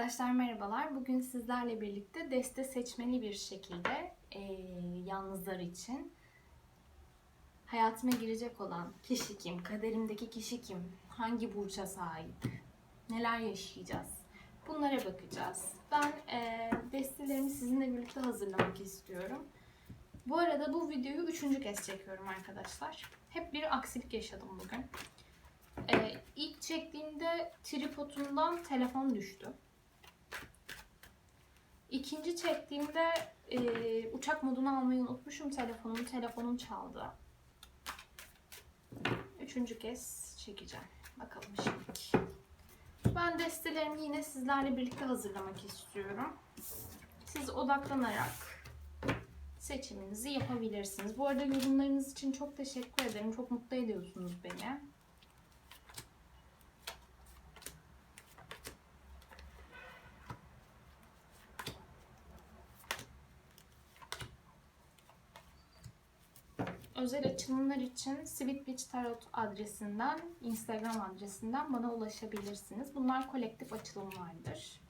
Arkadaşlar merhabalar. Bugün sizlerle birlikte deste seçmeli bir şekilde e, yalnızlar için hayatıma girecek olan kişi kim, kaderimdeki kişi kim, hangi burça sahip, neler yaşayacağız bunlara bakacağız. Ben e, destelerimi sizinle birlikte hazırlamak istiyorum. Bu arada bu videoyu üçüncü kez çekiyorum arkadaşlar. Hep bir aksilik yaşadım bugün. Ee, ilk çektiğimde tripodumdan telefon düştü. İkinci çektiğimde e, uçak modunu almayı unutmuşum telefonumu. Telefonum çaldı. Üçüncü kez çekeceğim. Bakalım şimdi. Ben destelerimi yine sizlerle birlikte hazırlamak istiyorum. Siz odaklanarak seçiminizi yapabilirsiniz. Bu arada yorumlarınız için çok teşekkür ederim. Çok mutlu ediyorsunuz beni. Özel açılımlar için Sweet Beach Tarot adresinden, Instagram adresinden bana ulaşabilirsiniz. Bunlar kolektif açılımlardır.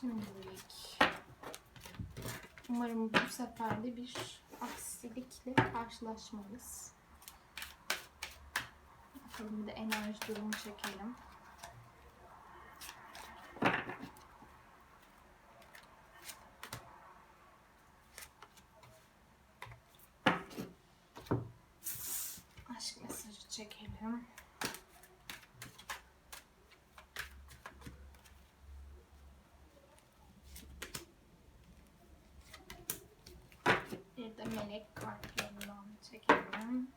Şimdilik umarım bu sefer de bir aksilikle karşılaşmayız. Bakalım bir de enerji durumu çekelim. Aşk mesajı çekelim. De melek kartlarından çekelim.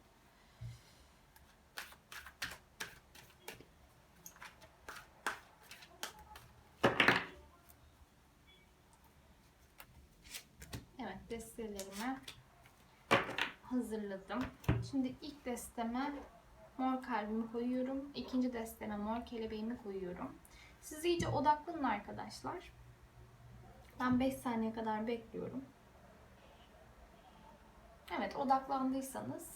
Evet destelerimi hazırladım. Şimdi ilk desteme mor kalbimi koyuyorum. İkinci desteme mor kelebeğimi koyuyorum. Siz iyice odaklanın arkadaşlar. Ben 5 saniye kadar bekliyorum. Evet odaklandıysanız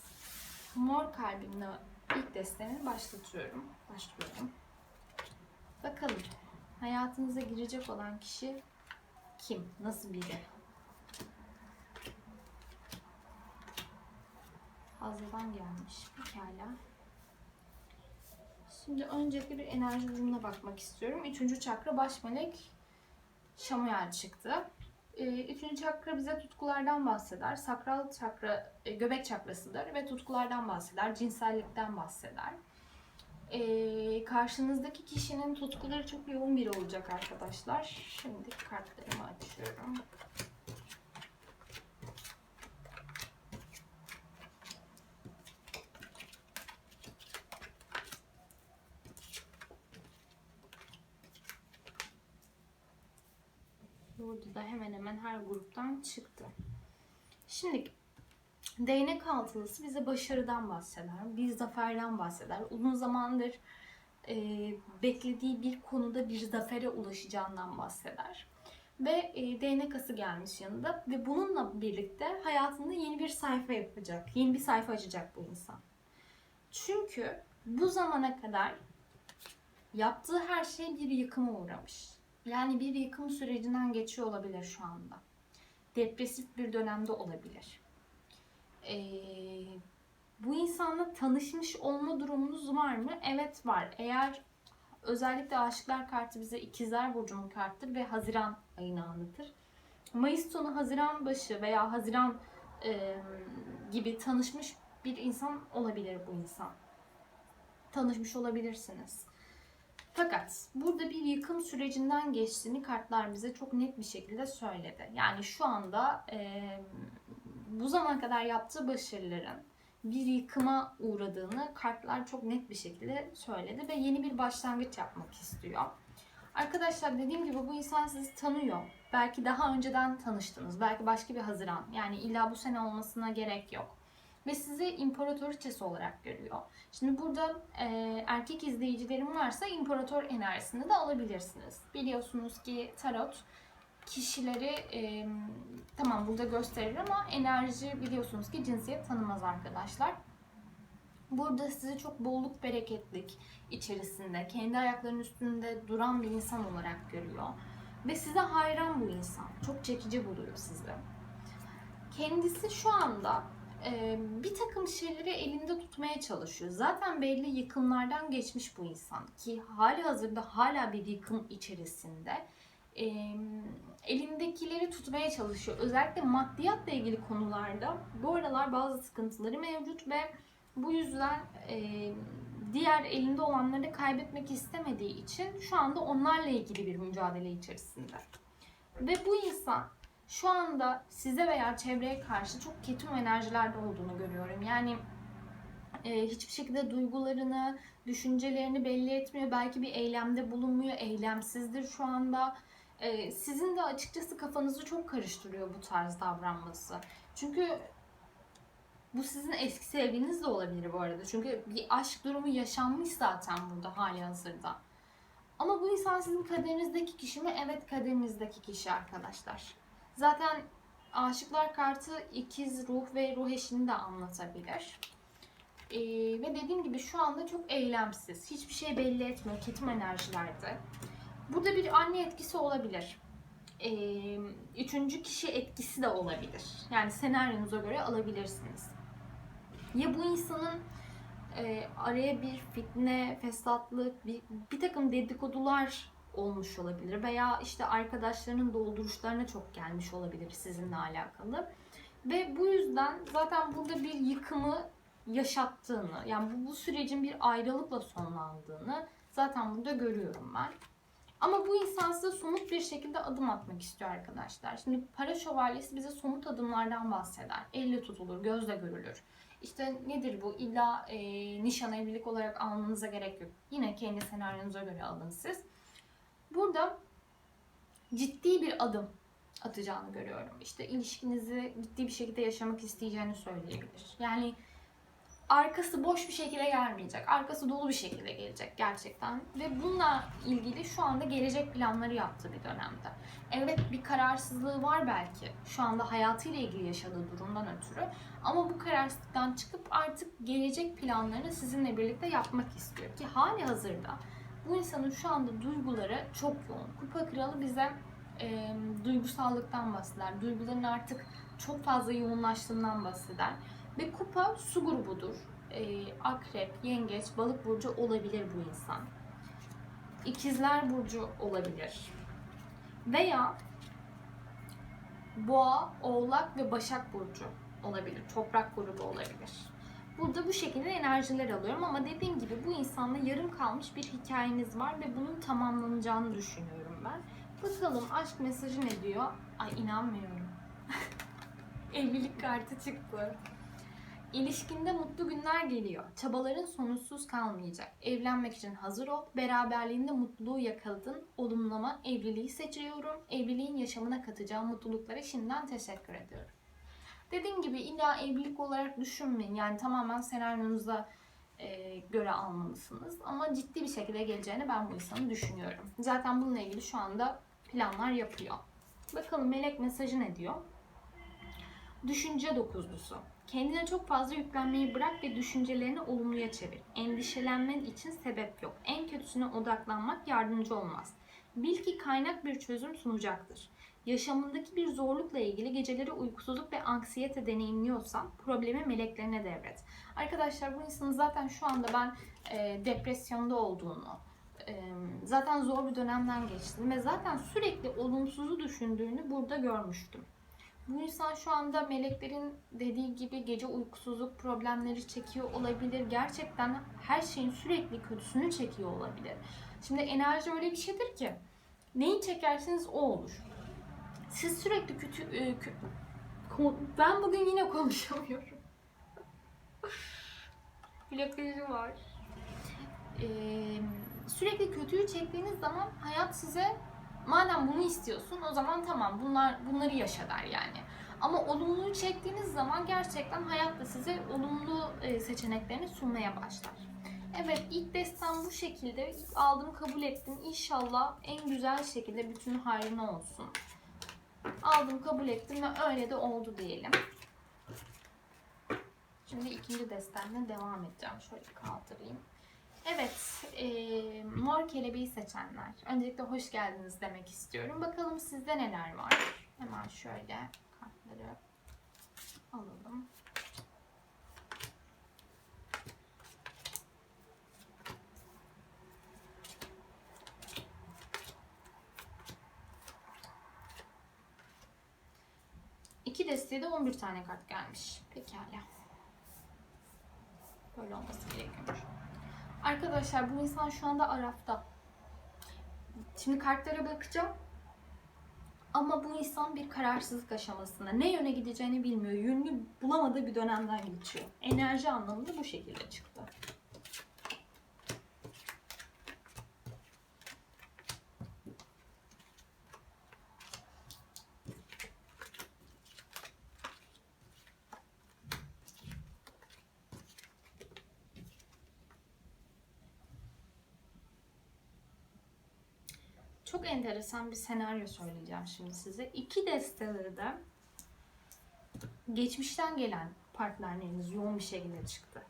mor kalbimle ilk destemi başlatıyorum. Başlıyorum. Bakalım hayatınıza girecek olan kişi kim? Nasıl biri? Fazladan gelmiş. Pekala. Şimdi öncelikle bir enerji durumuna bakmak istiyorum. Üçüncü çakra baş melek Şamuel çıktı. Ee, üçüncü çakra bize tutkulardan bahseder. Sakral çakra e, göbek çakrasıdır ve tutkulardan bahseder, cinsellikten bahseder. Ee, karşınızdaki kişinin tutkuları çok yoğun biri olacak arkadaşlar. Şimdi kartlarımı açıyorum. Burada da hemen hemen her gruptan çıktı. Şimdi değnek altılısı bize başarıdan bahseder, bir zaferden bahseder. Uzun zamandır e, beklediği bir konuda bir zafere ulaşacağından bahseder. Ve e, değnek gelmiş yanında ve bununla birlikte hayatında yeni bir sayfa yapacak, yeni bir sayfa açacak bu insan. Çünkü bu zamana kadar yaptığı her şey bir yıkıma uğramış. Yani bir yıkım sürecinden geçiyor olabilir şu anda. Depresif bir dönemde olabilir. Ee, bu insanla tanışmış olma durumunuz var mı? Evet var. Eğer özellikle aşıklar kartı bize ikizler burcunun kartıdır ve Haziran ayını anlatır. Mayıs sonu Haziran başı veya Haziran e, gibi tanışmış bir insan olabilir bu insan. Tanışmış olabilirsiniz. Fakat burada bir yıkım sürecinden geçtiğini kartlar bize çok net bir şekilde söyledi. Yani şu anda e, bu zaman kadar yaptığı başarıların bir yıkıma uğradığını kartlar çok net bir şekilde söyledi ve yeni bir başlangıç yapmak istiyor. Arkadaşlar dediğim gibi bu insan sizi tanıyor. Belki daha önceden tanıştınız. Belki başka bir Haziran. Yani illa bu sene olmasına gerek yok. Ve sizi imparatoriçesi olarak görüyor. Şimdi burada e, erkek izleyicilerim varsa imparator enerjisini de alabilirsiniz. Biliyorsunuz ki tarot kişileri e, tamam burada gösterir ama enerji biliyorsunuz ki cinsiyet tanımaz arkadaşlar. Burada sizi çok bolluk bereketlik içerisinde, kendi ayaklarının üstünde duran bir insan olarak görüyor. Ve size hayran bu insan. Çok çekici buluyor sizi. Kendisi şu anda bir takım şeyleri elinde tutmaya çalışıyor. Zaten belli yıkımlardan geçmiş bu insan ki hali hazırda hala bir yıkım içerisinde. Elindekileri tutmaya çalışıyor. Özellikle maddiyatla ilgili konularda bu aralar bazı sıkıntıları mevcut ve bu yüzden diğer elinde olanları kaybetmek istemediği için şu anda onlarla ilgili bir mücadele içerisinde. Ve bu insan şu anda size veya çevreye karşı çok ketum enerjilerde olduğunu görüyorum. Yani e, hiçbir şekilde duygularını, düşüncelerini belli etmiyor. Belki bir eylemde bulunmuyor, eylemsizdir şu anda. E, sizin de açıkçası kafanızı çok karıştırıyor bu tarz davranması. Çünkü bu sizin eski sevgiliniz de olabilir bu arada. Çünkü bir aşk durumu yaşanmış zaten burada hali hazırda. Ama bu insan sizin kaderinizdeki kişi mi? Evet kaderinizdeki kişi arkadaşlar. Zaten aşıklar kartı ikiz ruh ve ruh eşini de anlatabilir. Ee, ve dediğim gibi şu anda çok eylemsiz. Hiçbir şey belli etmiyor ketum enerjilerde. Burada bir anne etkisi olabilir. Ee, üçüncü kişi etkisi de olabilir. Yani senaryonuza göre alabilirsiniz. Ya bu insanın e, araya bir fitne, fesatlık, bir, bir takım dedikodular olmuş olabilir veya işte arkadaşlarının dolduruşlarına çok gelmiş olabilir sizinle alakalı. Ve bu yüzden zaten burada bir yıkımı yaşattığını, yani bu, bu sürecin bir ayrılıkla sonlandığını zaten burada görüyorum ben. Ama bu insan size somut bir şekilde adım atmak istiyor arkadaşlar. Şimdi para şövalyesi bize somut adımlardan bahseder. Elle tutulur, gözle görülür. İşte nedir bu? İlla e, nişan evlilik olarak almanıza gerek yok. Yine kendi senaryonuza göre alın siz. Burada ciddi bir adım atacağını görüyorum. İşte ilişkinizi ciddi bir şekilde yaşamak isteyeceğini söyleyebilir. Yani arkası boş bir şekilde gelmeyecek. Arkası dolu bir şekilde gelecek gerçekten. Ve bununla ilgili şu anda gelecek planları yaptığı bir dönemde. Evet bir kararsızlığı var belki. Şu anda hayatıyla ilgili yaşadığı durumdan ötürü. Ama bu kararsızlıktan çıkıp artık gelecek planlarını sizinle birlikte yapmak istiyor. Ki hali hazırda bu insanın şu anda duyguları çok yoğun. Kupa kralı bize e, duygusallıktan bahseder. Duyguların artık çok fazla yoğunlaştığından bahseder. Ve kupa su grubudur. E, akrep, yengeç, balık burcu olabilir bu insan. İkizler burcu olabilir. Veya boğa, oğlak ve başak burcu olabilir. Toprak grubu olabilir. Burada bu şekilde enerjiler alıyorum ama dediğim gibi bu insanla yarım kalmış bir hikayeniz var ve bunun tamamlanacağını düşünüyorum ben. Bakalım aşk mesajı ne diyor? Ay inanmıyorum. Evlilik kartı çıktı. İlişkinde mutlu günler geliyor. Çabaların sonuçsuz kalmayacak. Evlenmek için hazır ol. Beraberliğinde mutluluğu yakaladın. Olumlama evliliği seçiyorum. Evliliğin yaşamına katacağı mutluluklara şimdiden teşekkür ediyorum. Dediğim gibi illa evlilik olarak düşünmeyin. Yani tamamen senaryonuza e, göre almalısınız. Ama ciddi bir şekilde geleceğini ben bu insanı düşünüyorum. Zaten bununla ilgili şu anda planlar yapıyor. Bakalım melek mesajı ne diyor? Düşünce dokuzlusu. Kendine çok fazla yüklenmeyi bırak ve düşüncelerini olumluya çevir. Endişelenmen için sebep yok. En kötüsüne odaklanmak yardımcı olmaz. Bil ki kaynak bir çözüm sunacaktır. Yaşamındaki bir zorlukla ilgili geceleri uykusuzluk ve anksiyete deneyimliyorsan problemi meleklerine devret. Arkadaşlar bu insanın zaten şu anda ben e, depresyonda olduğunu, e, zaten zor bir dönemden geçtiğini ve zaten sürekli olumsuzu düşündüğünü burada görmüştüm. Bu insan şu anda meleklerin dediği gibi gece uykusuzluk problemleri çekiyor olabilir. Gerçekten her şeyin sürekli kötüsünü çekiyor olabilir. Şimdi enerji öyle bir şeydir ki neyi çekerseniz o olur. Siz sürekli kötü... e, ko- ben bugün yine konuşamıyorum. Blokajı var. Ee, sürekli kötüyü çektiğiniz zaman hayat size madem bunu istiyorsun o zaman tamam bunlar bunları yaşa der yani. Ama olumluyu çektiğiniz zaman gerçekten hayat da size olumlu e, seçeneklerini sunmaya başlar. Evet ilk destem bu şekilde. İlk aldım kabul ettim. İnşallah en güzel şekilde bütün hayrına olsun. Aldım kabul ettim ve öyle de oldu diyelim. Şimdi ikinci destemle devam edeceğim. Şöyle kaldırayım. Evet, e, mor kelebeği seçenler. Öncelikle hoş geldiniz demek istiyorum. Bakalım sizde neler var. Hemen şöyle kartları alalım. Desteğe de 11 tane kart gelmiş. Pekala. Böyle olması gerekiyormuş. Arkadaşlar bu insan şu anda Araf'ta. Şimdi kartlara bakacağım. Ama bu insan bir kararsızlık aşamasında. Ne yöne gideceğini bilmiyor. Yönünü bulamadığı bir dönemden geçiyor. Enerji anlamında bu şekilde çıktı. Çok enteresan bir senaryo söyleyeceğim şimdi size. İki desteleri de geçmişten gelen partnerleriniz yoğun bir şekilde çıktı.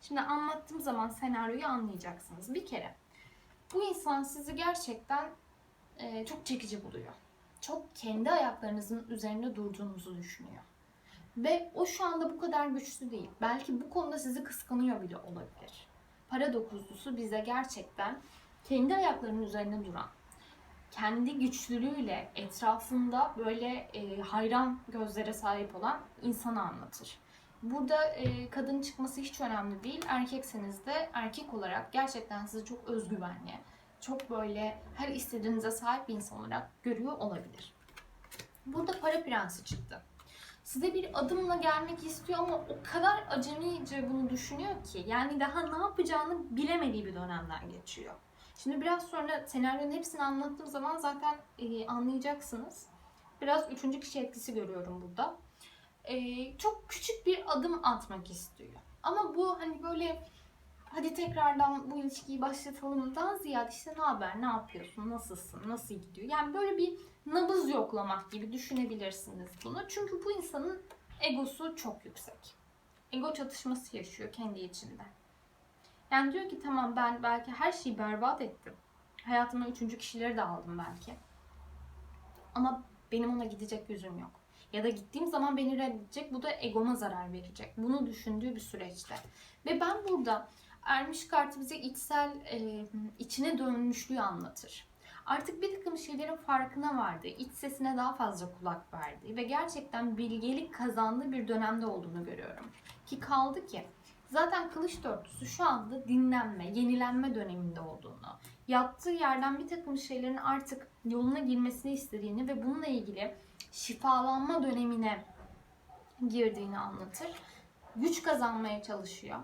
Şimdi anlattığım zaman senaryoyu anlayacaksınız. Bir kere bu insan sizi gerçekten e, çok çekici buluyor. Çok kendi ayaklarınızın üzerinde durduğunuzu düşünüyor. Ve o şu anda bu kadar güçlü değil. Belki bu konuda sizi kıskanıyor bile olabilir. Para dokuzlusu bize gerçekten kendi ayaklarının üzerinde duran, kendi güçlülüğüyle etrafında böyle e, hayran gözlere sahip olan insanı anlatır. Burada e, kadın çıkması hiç önemli değil. Erkekseniz de erkek olarak gerçekten sizi çok özgüvenli, çok böyle her istediğinize sahip bir insan olarak görüyor olabilir. Burada para prensi çıktı. Size bir adımla gelmek istiyor ama o kadar acemice bunu düşünüyor ki yani daha ne yapacağını bilemediği bir dönemden geçiyor. Şimdi biraz sonra senaryonun hepsini anlattığım zaman zaten e, anlayacaksınız. Biraz üçüncü kişi etkisi görüyorum burada. E, çok küçük bir adım atmak istiyor. Ama bu hani böyle hadi tekrardan bu ilişkiyi başlatalımdan ziyade işte ne haber, ne yapıyorsun, nasılsın, nasıl gidiyor? Yani böyle bir nabız yoklamak gibi düşünebilirsiniz bunu. Çünkü bu insanın egosu çok yüksek. Ego çatışması yaşıyor kendi içinde. Yani diyor ki tamam ben belki her şeyi berbat ettim. Hayatıma üçüncü kişileri de aldım belki. Ama benim ona gidecek yüzüm yok. Ya da gittiğim zaman beni reddedecek. Bu da egoma zarar verecek. Bunu düşündüğü bir süreçte. Ve ben burada Ermiş kartı bize içsel, e, içine dönmüşlüğü anlatır. Artık bir takım şeylerin farkına vardı. İç sesine daha fazla kulak verdi. Ve gerçekten bilgelik kazandığı bir dönemde olduğunu görüyorum. Ki kaldı ki Zaten kılıç dörtlüsü şu anda dinlenme, yenilenme döneminde olduğunu, yattığı yerden bir takım şeylerin artık yoluna girmesini istediğini ve bununla ilgili şifalanma dönemine girdiğini anlatır. Güç kazanmaya çalışıyor.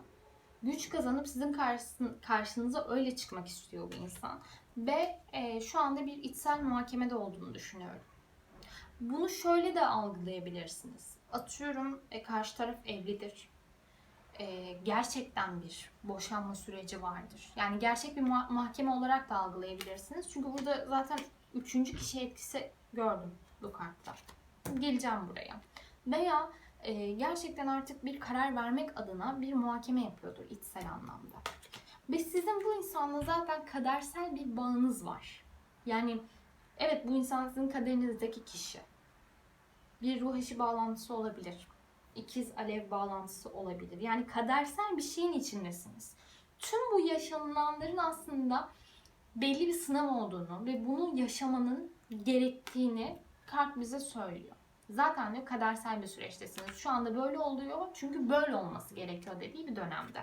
Güç kazanıp sizin karşınıza öyle çıkmak istiyor bu insan. Ve e, şu anda bir içsel muhakemede olduğunu düşünüyorum. Bunu şöyle de algılayabilirsiniz. Atıyorum e, karşı taraf evlidir e, gerçekten bir boşanma süreci vardır. Yani gerçek bir mahkeme olarak da algılayabilirsiniz. Çünkü burada zaten üçüncü kişi etkisi gördüm bu kartta. Geleceğim buraya. Veya e, gerçekten artık bir karar vermek adına bir muhakeme yapıyordur içsel anlamda. Ve sizin bu insanla zaten kadersel bir bağınız var. Yani evet bu insan sizin kaderinizdeki kişi. Bir ruh eşi bağlantısı olabilir ikiz alev bağlantısı olabilir. Yani kadersel bir şeyin içindesiniz. Tüm bu yaşanılanların aslında belli bir sınav olduğunu ve bunu yaşamanın gerektiğini kart bize söylüyor. Zaten diyor kadersel bir süreçtesiniz. Şu anda böyle oluyor çünkü böyle olması gerekiyor dediği bir dönemde.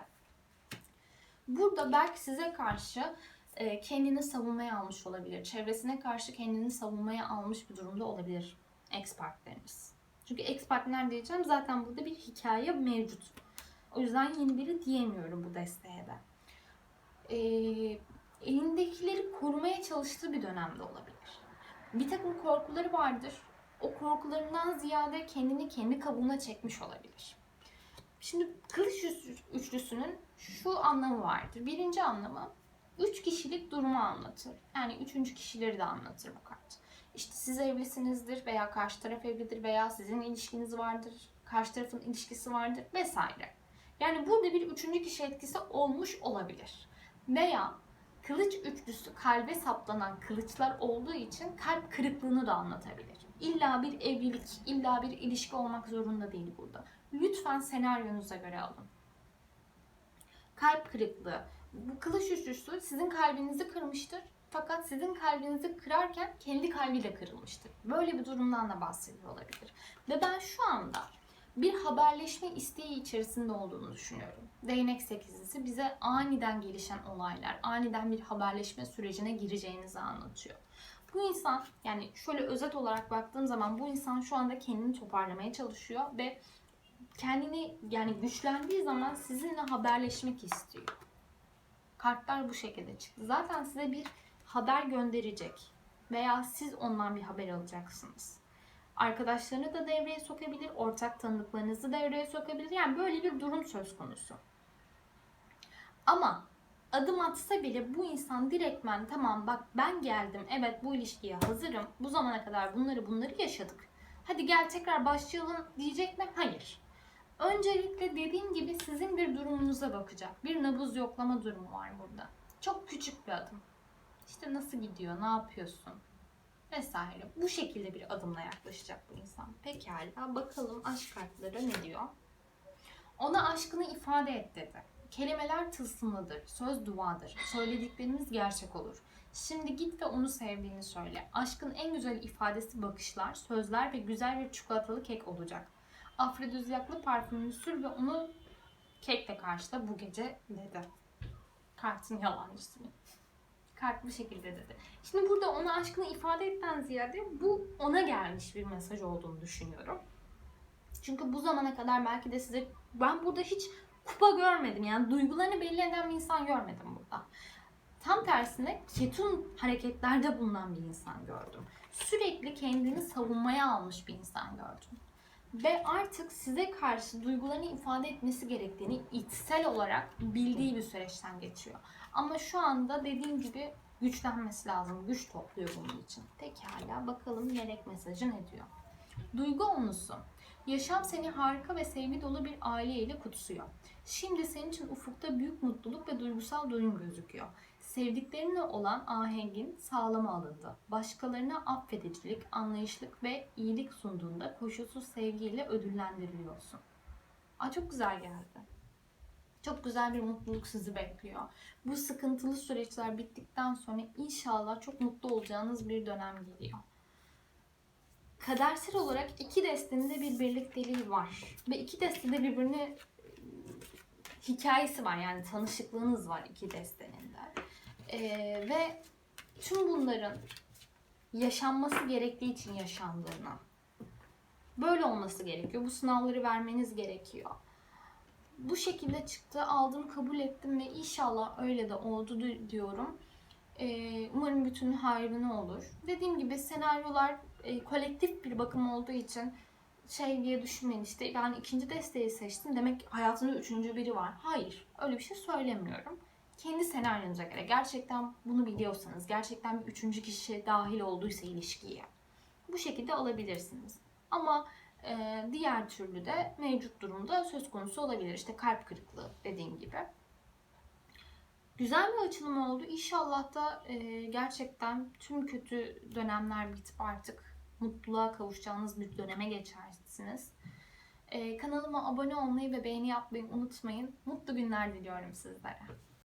Burada belki size karşı e, kendini savunmaya almış olabilir. Çevresine karşı kendini savunmaya almış bir durumda olabilir ex partneriniz. Çünkü ex partner diyeceğim zaten burada bir hikaye mevcut. O yüzden yeni biri diyemiyorum bu desteğe de. Ee, elindekileri korumaya çalıştığı bir dönemde olabilir. Bir takım korkuları vardır. o korkularından ziyade kendini kendi kabuğuna çekmiş olabilir. Şimdi kılıç üç- üçlüsünün şu anlamı vardır. Birinci anlamı üç kişilik durumu anlatır. Yani üçüncü kişileri de anlatır bu kart. İşte siz evlisinizdir veya karşı taraf evlidir veya sizin ilişkiniz vardır, karşı tarafın ilişkisi vardır vesaire. Yani burada bir üçüncü kişi etkisi olmuş olabilir. Veya kılıç üçlüsü kalbe saplanan kılıçlar olduğu için kalp kırıklığını da anlatabilir. İlla bir evlilik, illa bir ilişki olmak zorunda değil burada. Lütfen senaryonuza göre alın. Kalp kırıklığı. Bu kılıç üçlüsü sizin kalbinizi kırmıştır. Fakat sizin kalbinizi kırarken kendi kalbiyle kırılmıştır. Böyle bir durumdan da bahsediyor olabilir. Ve ben şu anda bir haberleşme isteği içerisinde olduğunu düşünüyorum. Değnek sekizlisi bize aniden gelişen olaylar, aniden bir haberleşme sürecine gireceğinizi anlatıyor. Bu insan yani şöyle özet olarak baktığım zaman bu insan şu anda kendini toparlamaya çalışıyor ve kendini yani güçlendiği zaman sizinle haberleşmek istiyor. Kartlar bu şekilde çıktı. Zaten size bir haber gönderecek veya siz ondan bir haber alacaksınız. Arkadaşlarını da devreye sokabilir, ortak tanıdıklarınızı devreye sokabilir. Yani böyle bir durum söz konusu. Ama adım atsa bile bu insan direktmen tamam bak ben geldim evet bu ilişkiye hazırım bu zamana kadar bunları bunları yaşadık hadi gel tekrar başlayalım diyecek mi? Hayır. Öncelikle dediğim gibi sizin bir durumunuza bakacak. Bir nabız yoklama durumu var burada. Çok küçük bir adım. İşte nasıl gidiyor, ne yapıyorsun vesaire. Bu şekilde bir adımla yaklaşacak bu insan. Pekala bakalım aşk kartları ne diyor? Ona aşkını ifade et dedi. Kelimeler tılsımlıdır, söz duadır. Söylediklerimiz gerçek olur. Şimdi git ve onu sevdiğini söyle. Aşkın en güzel ifadesi bakışlar, sözler ve güzel bir çikolatalı kek olacak. Afrodizyaklı parfümünü sür ve onu kekle karşıla bu gece dedi. Kartın yalancısı. Bu şekilde dedi. Şimdi burada ona aşkını ifade etten ziyade bu ona gelmiş bir mesaj olduğunu düşünüyorum. Çünkü bu zamana kadar belki de size ben burada hiç kupa görmedim. Yani duygularını belli eden bir insan görmedim burada. Tam tersine ketum hareketlerde bulunan bir insan gördüm. Sürekli kendini savunmaya almış bir insan gördüm. Ve artık size karşı duygularını ifade etmesi gerektiğini içsel olarak bildiği bir süreçten geçiyor. Ama şu anda dediğim gibi güçlenmesi lazım. Güç topluyor bunun için. Pekala bakalım melek mesajı ne diyor. Duygu onusu. Yaşam seni harika ve sevgi dolu bir aile ile kutsuyor. Şimdi senin için ufukta büyük mutluluk ve duygusal doyum gözüküyor. Sevdiklerinle olan ahengin sağlama alındı. Başkalarına affedicilik, anlayışlık ve iyilik sunduğunda koşulsuz sevgiyle ödüllendiriliyorsun. Aa, çok güzel geldi. Çok güzel bir mutluluk sizi bekliyor. Bu sıkıntılı süreçler bittikten sonra inşallah çok mutlu olacağınız bir dönem geliyor. Kadersel olarak iki destenin de bir birlikteliği var. Ve iki destede birbirine hikayesi var. Yani tanışıklığınız var iki destenin de. Ee, ve tüm bunların yaşanması gerektiği için yaşandığına. Böyle olması gerekiyor. Bu sınavları vermeniz gerekiyor. Bu şekilde çıktı. Aldım, kabul ettim ve inşallah öyle de oldu di- diyorum. Ee, umarım bütün hayrına olur. Dediğim gibi senaryolar e, kolektif bir bakım olduğu için şey diye düşünmeyin işte ben ikinci desteği seçtim demek hayatında üçüncü biri var. Hayır öyle bir şey söylemiyorum. Kendi senaryonuza göre gerçekten bunu biliyorsanız gerçekten bir üçüncü kişi dahil olduysa ilişkiye bu şekilde alabilirsiniz. Ama e, diğer türlü de mevcut durumda söz konusu olabilir. İşte kalp kırıklığı dediğim gibi. Güzel bir açılım oldu. İnşallah da e, gerçekten tüm kötü dönemler bitip artık mutluluğa kavuşacağınız bir döneme geçersiniz. E, kanalıma abone olmayı ve beğeni yapmayı unutmayın. Mutlu günler diliyorum sizlere.